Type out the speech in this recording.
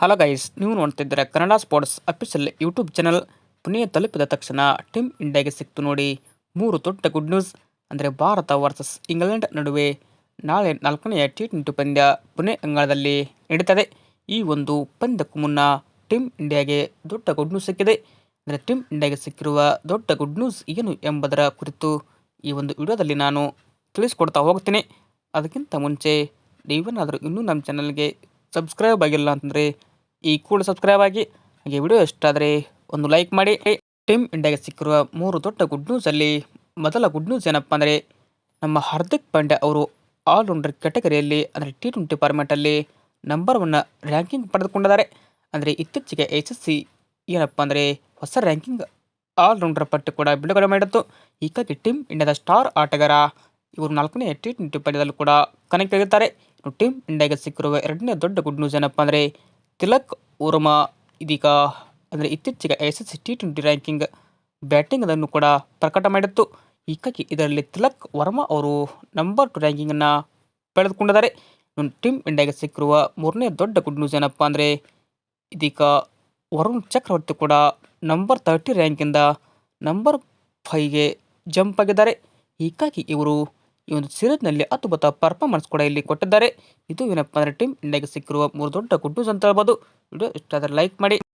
Hello guys ನೀವು ನೋಡ್ತಿದ್ದರೆ Kannada sports official YouTube channel Pune ತಲುಪಿದ ತಕ್ಷಣ ಟೀಮ್ ಇಂಡಿಯಾಗೆ ಸಿಕ್ತು ನೋಡಿ. ಮೂರು ದೊಡ್ಡ ಗುಡ್ ನ್ಯೂಸ್ ಅಂದರೆ ಭಾರತ ವರ್ಸಸ್ ಇಂಗ್ಲೆಂಡ್ ನಡುವೆ ನಾಳೆ ನಾಲ್ಕನೆಯ ಟಿ ಟ್ವೆಂಟಿ ಪಂದ್ಯ ಪುಣೆ ಅಂಗಳದಲ್ಲಿ ನಡೀತದೆ. ಈ ಒಂದು ಪಂದ್ಯಕ್ಕೂ ಮುನ್ನ ಟೀಮ್ ಇಂಡಿಯಾಗೆ ದೊಡ್ಡ ಗುಡ್ ನ್ಯೂಸ್ ಸಿಕ್ಕಿದೆ. ಅಂದರೆ ಟೀಮ್ ಇಂಡಿಯಾಗೆ ಸಿಕ್ಕಿರುವ ದೊಡ್ಡ ಗುಡ್ ನ್ಯೂಸ್ ಏನು ಎಂಬುದರ ಕುರಿತು ಈ ಒಂದು ವಿಡಿಯೋದಲ್ಲಿ ನಾನು ತಿಳಿಸ್ಕೊಡ್ತಾ ಹೋಗ್ತೀನಿ. ಅದಕ್ಕಿಂತ ಮುಂಚೆ ನೀವೇನಾದರೂ ಇನ್ನೂ ನಮ್ಮ ಚಾನಲ್ಗೆ ಸಬ್ಸ್ಕ್ರೈಬ್ ಆಗಿಲ್ಲ ಅಂತಂದರೆ ಈ ಕೂಡ ಸಬ್ಸ್ಕ್ರೈಬ್ ಆಗಿ ಹಾಗೆ ವಿಡಿಯೋ ಇಷ್ಟ ಆದರೆ ಒಂದು ಲೈಕ್ ಮಾಡಿ. ಟೀಮ್ ಇಂಡಿಯಾಗೆ ಸಿಕ್ಕಿರುವ ಮೂರು ದೊಡ್ಡ ಗುಡ್ ನ್ಯೂಸಲ್ಲಿ ಮೊದಲ ಗುಡ್ ನ್ಯೂಸ್ ಏನಪ್ಪ ಅಂದರೆ ನಮ್ಮ ಹಾರ್ದಿಕ್ ಪಾಂಡ್ಯ ಅವರು ಆಲ್ರೌಂಡರ್ ಕ್ಯಾಟಗರಿಯಲ್ಲಿ ಅಂದರೆ ಟಿ ಟ್ವೆಂಟಿ ಫಾರ್ಮ್ಯಾಟಲ್ಲಿ ನಂಬರ್ ಒನ್ನ ರ್ಯಾಂಕಿಂಗ್ ಪಡೆದುಕೊಂಡಿದ್ದಾರೆ. ಅಂದರೆ ಇತ್ತೀಚೆಗೆ ಎಸ್ ಎಸ್ ಸಿ ಏನಪ್ಪ ಅಂದರೆ ಹೊಸ ರ್ಯಾಂಕಿಂಗ್ ಆಲ್ರೌಂಡರ್ ಪಟ್ಟಿ ಕೂಡ ಬಿಡುಗಡೆ ಮಾಡಿತ್ತು ಹೀಗಾಗಿ ಟೀಮ್ ಇಂಡಿಯಾದ ಸ್ಟಾರ್ ಆಟಗಾರ ಇವರು ನಾಲ್ಕನೇ ಟಿ ಟ್ವೆಂಟಿ ಪಂದ್ಯದಲ್ಲೂ ಕೂಡ ಕನೆಕ್ಟ್ ಆಗಿರ್ತಾರೆ ಟೀಮ್ ಇಂಡಿಯಾಗೆ ಸಿಕ್ಕಿರುವ ಎರಡನೇ ದೊಡ್ಡ ಗುಡ್ ನ್ಯೂಸ್ ಏನಪ್ಪ ಅಂದರೆ ತಿಲಕ್ ವರ್ಮಾ ಇದೀಗ ಅಂದರೆ ಇತ್ತೀಚೆಗೆ S S T twenty ranking batting ಅದನ್ನು ಕೂಡ ಪ್ರಕಟ ಮಾಡಿತ್ತು. ಹೀಗಾಗಿ ಇದರಲ್ಲಿ ತಿಲಕ್ ವರ್ಮಾ ಅವರು ನಂಬರ್ ಟು ರ್ಯಾಂಕಿಂಗನ್ನು ಪಡೆದುಕೊಂಡಿದ್ದಾರೆ. ಟೀಮ್ ಇಂಡಿಯಾಗೆ ಸಿಕ್ಕಿರುವ ಮೂರನೇ ದೊಡ್ಡ ಗುಡ್ ನ್ಯೂಸ್ ಏನಪ್ಪ ಅಂದರೆ ಇದೀಗ ವರುಣ್ ಚಕ್ರವರ್ತಿ ಕೂಡ ನಂಬರ್ ತರ್ಟಿ ರ್ಯಾಂಕಿಂದ ನಂಬರ್ ಫೈವ್ಗೆ ಜಂಪ್ ಆಗಿದ್ದಾರೆ. ಹೀಗಾಗಿ ಇವರು ಈ ಒಂದು ಸೀರೀಸ್ನಲ್ಲಿ ಅದ್ಭುತ ಪರ್ಫಾರ್ಮೆನ್ಸ್ ಕೂಡ ಇಲ್ಲಿ ಕೊಟ್ಟಿದ್ದಾರೆ. ಇದು ಏನಪ್ಪ ಅಂದರೆ ಟೀಮ್ ಇಂಡಿಯಾಗೆ ಸಿಕ್ಕಿರುವ ಮೂರು ದೊಡ್ಡ ಗುಡ್ ಅಂತ ಹೇಳ್ಬೋದು. ವಿಡಿಯೋ ಇಷ್ಟ ಆದರೆ ಲೈಕ್ ಮಾಡಿ.